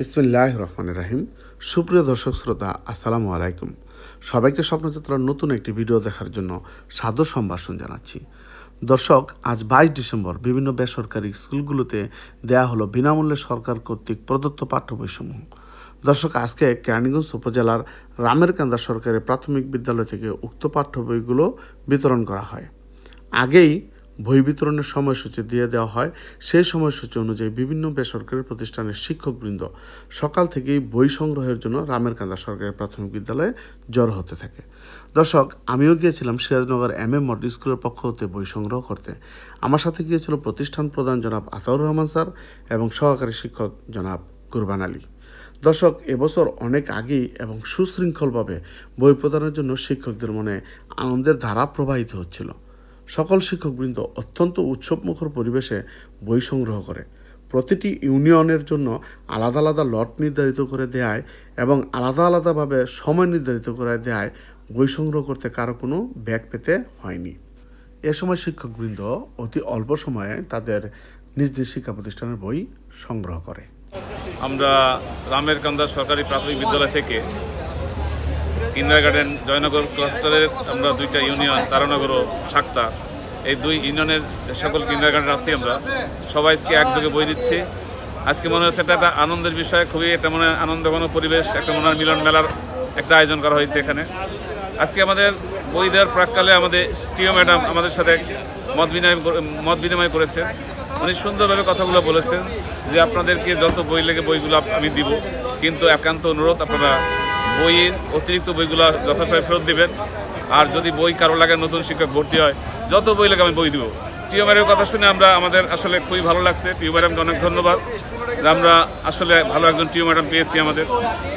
বিসমিল্লাহ রহমান রাহিম। সুপ্রিয় দর্শক শ্রোতা, আসসালামু আলাইকুম। সবাইকে স্বপ্নযাত্রার নতুন একটি ভিডিও দেখার জন্য সাদর সম্ভাষণ জানাচ্ছি। দর্শক, আজ বাইশ ডিসেম্বর, বিভিন্ন বেসরকারি স্কুলগুলোতে দেয়া হলো বিনামূল্যে সরকার কর্তৃক প্রদত্ত পাঠ্য বইসমূহ দর্শক, আজকে কেরানীগঞ্জ উপজেলার রামেরকান্দা সরকারি প্রাথমিক বিদ্যালয় থেকে উক্ত পাঠ্য বইগুলো বিতরণ করা হয়। আগেই বই বিতরণের সময়সূচি দিয়ে দেওয়া হয়। সেই সময়সূচি অনুযায়ী বিভিন্ন বেসরকারি প্রতিষ্ঠানের শিক্ষকবৃন্দ সকাল থেকেই বই সংগ্রহের জন্য রামের রামেরকান্দা সরকারি প্রাথমিক বিদ্যালয়ে জড়ো হতে থাকে। দর্শক, আমিও গিয়েছিলাম সিরাজনগর এম এ মডেল স্কুলের পক্ষ হতে বই সংগ্রহ করতে। আমার সাথে গিয়েছিল প্রতিষ্ঠান প্রধান জনাব আতাউর রহমান স্যার এবং সহকারী শিক্ষক জনাব কুরবান আলী। দর্শক, এবছর অনেক আগেই এবং সুশৃঙ্খলভাবে বই প্রদানের জন্য শিক্ষকদের মনে আনন্দের ধারা প্রবাহিত হচ্ছিল। সকল শিক্ষকবৃন্দ অত্যন্ত উৎসবমুখর পরিবেশে বই সংগ্রহ করে। প্রতিটি ইউনিয়নের জন্য আলাদা আলাদা লট নির্ধারিত করে দেয় এবং আলাদা আলাদাভাবে সময় নির্ধারিত করে দেয় বই সংগ্রহ করতে কারও কোনো ব্যাগ পেতে হয়নি। এ সময় শিক্ষকবৃন্দ অতি অল্প সময়ে তাদের নিজ নিজ শিক্ষা প্রতিষ্ঠানের বই সংগ্রহ করে। আমরা রামের কান্দা সরকারি প্রাথমিক বিদ্যালয় থেকে কিন্ডার গার্ডেন জয়নগর ক্লাস্টারের আমরা দুইটা ইউনিয়ন, তারানগর ও সাক্তা। এই দুই ইউনিয়নের যে সকল কিন্ডার গার্ডেন আছি আমরা, সবাই আজকে একযোগে বই নিচ্ছি। আজকে মনে হচ্ছে এটা একটা আনন্দের বিষয়, খুবই একটা মনে আনন্দঘন পরিবেশ, একটা মনে মিলন মেলার একটা আয়োজন করা হয়েছে এখানে। আজকে আমাদের বই দেওয়ার প্রাককালে আমাদের টিও ম্যাডাম আমাদের সাথে মত বিনিময় মত বিনিময় করেছেন। উনি সুন্দরভাবে কথাগুলো বলেছেন যে আপনাদেরকে যত বই লেগে বইগুলো আমি দিব, কিন্তু একান্ত অনুরোধ আপনারা বইয়ের অতিরিক্ত বইগুলো যথাসময়ে ফেরত দিবেন। আর যদি বই কারও লাগে, নতুন শিক্ষক ভর্তি হয়, যত বই লাগে আমি বই দিব। ম্যাডামের কথা শুনে আমরা, আমাদের আসলে খুবই ভালো লাগছে। টিও ম্যাডামকে অনেক ধন্যবাদ। যে আমরা আসলে ভালো একজন টিও ম্যাডাম পেয়েছি আমাদের।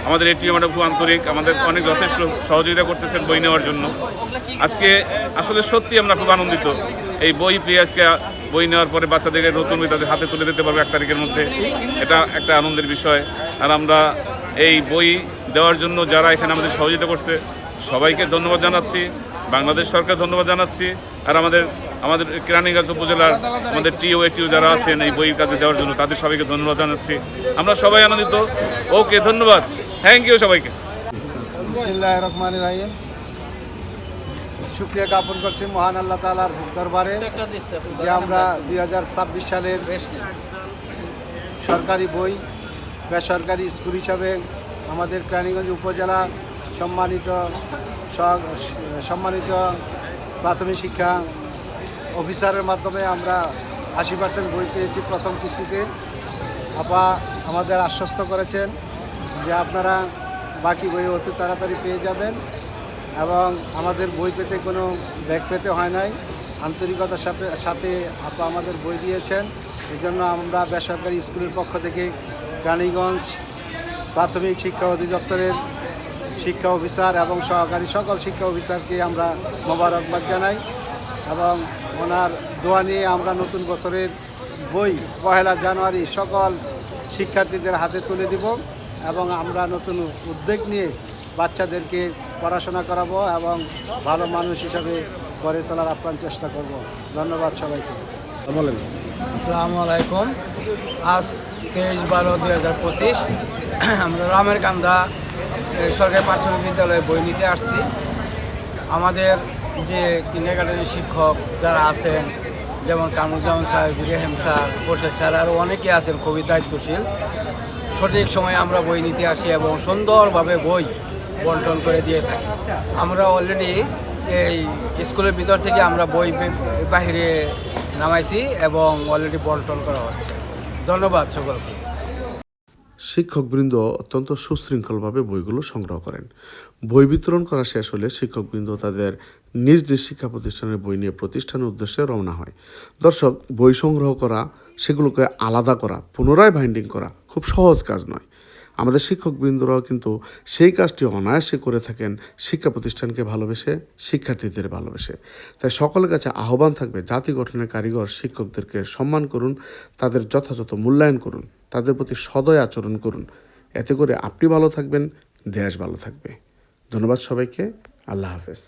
আমাদের এই টিও ম্যাডাম খুব আন্তরিক। আমাদের অনেক যথেষ্ট সহযোগিতা করতেছেন বই নেওয়ার জন্য। আজকে আসলে সত্যি আমরা খুব আনন্দিত। এই বই পেয়ে আজকে বই নেওয়ার পরে বাচ্চাদেরকে নতুন বই তাদের হাতে তুলে দিতে পারব এক তারিখের মধ্যে। এটা একটা আনন্দের বিষয়। আর আমরা এই বই দেওয়ার জন্য যারা এখানে আমাদের সহযোগিতা করছে সবাইকে ধন্যবাদ জানাচ্ছি বাংলাদেশ সরকার ধন্যবাদ জানাচ্ছি আর আমাদের আমাদের কেরানীগঞ্জ উপজেলার আমাদের টিও এটিও যারা আছেন এই বইয়ের কাজে দেওয়ার জন্য তাদের সবাইকে ধন্যবাদ জানাচ্ছি। আমরা সবাই আনন্দিত। ওকে ধন্যবাদ। থ্যাংক ইউ সবাইকে। বিসমিল্লাহ রহমান রাহিম। শুক্রিয়া জ্ঞাপন করছি মহান আল্লাহ তালার দরবারে যে আমরা দুই হাজার ছাব্বিশ সালের সরকারি বই বেসরকারি স্কুল হিসাবে আমাদের কেরানীগঞ্জ উপজেলা সম্মানিত সম্মানিত প্রাথমিক শিক্ষা অফিসারের মাধ্যমে আমরা আশি পার্সেন্ট বই পেয়েছি প্রথম কিস্তিতে। আপা আমাদের আশ্বস্ত করেছেন যে আপনারা বাকি বই অতি তাড়াতাড়ি পেয়ে যাবেন এবং আমাদের বই পেতে কোনো ব্যাগ পেতে হয় নাই। আন্তরিকতার সাথে সাথে আপা আমাদের বই দিয়েছেন। এই জন্য আমরা বেসরকারি স্কুলের পক্ষ থেকে রানীগঞ্জ প্রাথমিক শিক্ষা অধিদপ্তরের শিক্ষা অফিসার এবং সহকারী সকল শিক্ষা অফিসারকে আমরা মোবারকবাদ জানাই এবং ওনার দোয়া নিয়ে আমরা নতুন বছরের বই, পহেলা জানুয়ারি সকল শিক্ষার্থীদের হাতে তুলে দিব এবং আমরা নতুন উদ্যোগ নিয়ে বাচ্চাদেরকে পড়াশোনা করাবো এবং ভালো মানুষ হিসাবে গড়ে তোলার আপ্রাণ চেষ্টা করব। ধন্যবাদ সবাইকে। আসসালামু আলাইকুম। আজ তেইশ বারো দুই হাজার পঁচিশ। আমরা রামের কান্দা সরকারি প্রাথমিক বিদ্যালয়ে বই নিতে আসছি। আমাদের যে কিন্ডারগার্ডেনের শিক্ষক যারা আছেন, যেমন কামরুজ্জামান সাহেব ইব্রাহিম স্যার, প্রসাদ স্যার আরও অনেকে আছেন, খুবই দায়িত্বশীল। সঠিক সময়ে আমরা বই নিতে আসি এবং সুন্দরভাবে বই বন্টন করে দিয়ে থাকি। আমরা অলরেডি এই স্কুলের ভিতর থেকে আমরা বই বাহিরে নামাইছি এবং অলরেডি বন্টন করা হচ্ছে। ধন্যবাদ সকলকে। শিক্ষকবৃন্দ অত্যন্ত সুশৃঙ্খলভাবে বইগুলো সংগ্রহ করেন। বই বিতরণ করা শেষ হলে শিক্ষকবৃন্দ তাদের নিজ নিজ শিক্ষা প্রতিষ্ঠানের বই নিয়ে প্রতিষ্ঠানের উদ্দেশ্যে রওনা হয়। দর্শক, বই সংগ্রহ করা, সেগুলোকে আলাদা করা, পুনরায় বাইন্ডিং করা খুব সহজ কাজ নয়। আমাদের শিক্ষকবৃন্দরাও কিন্তু সেই কাজটি অনায়াসে করে থাকেন শিক্ষা প্রতিষ্ঠানকে ভালোবেসে, শিক্ষার্থীদের ভালোবেসে। তাই সকলের কাছে আহ্বান থাকবে, জাতি গঠনের কারিগর শিক্ষকদেরকে সম্মান করুন, তাদের যথাযথ মূল্যায়ন করুন। তাদের প্রতি সদয় আচরণ করুন। এতে করে আপনি ভালো থাকবেন, দেশ ভালো থাকবে। ধন্যবাদ সবাইকে। আল্লাহ হাফেজ।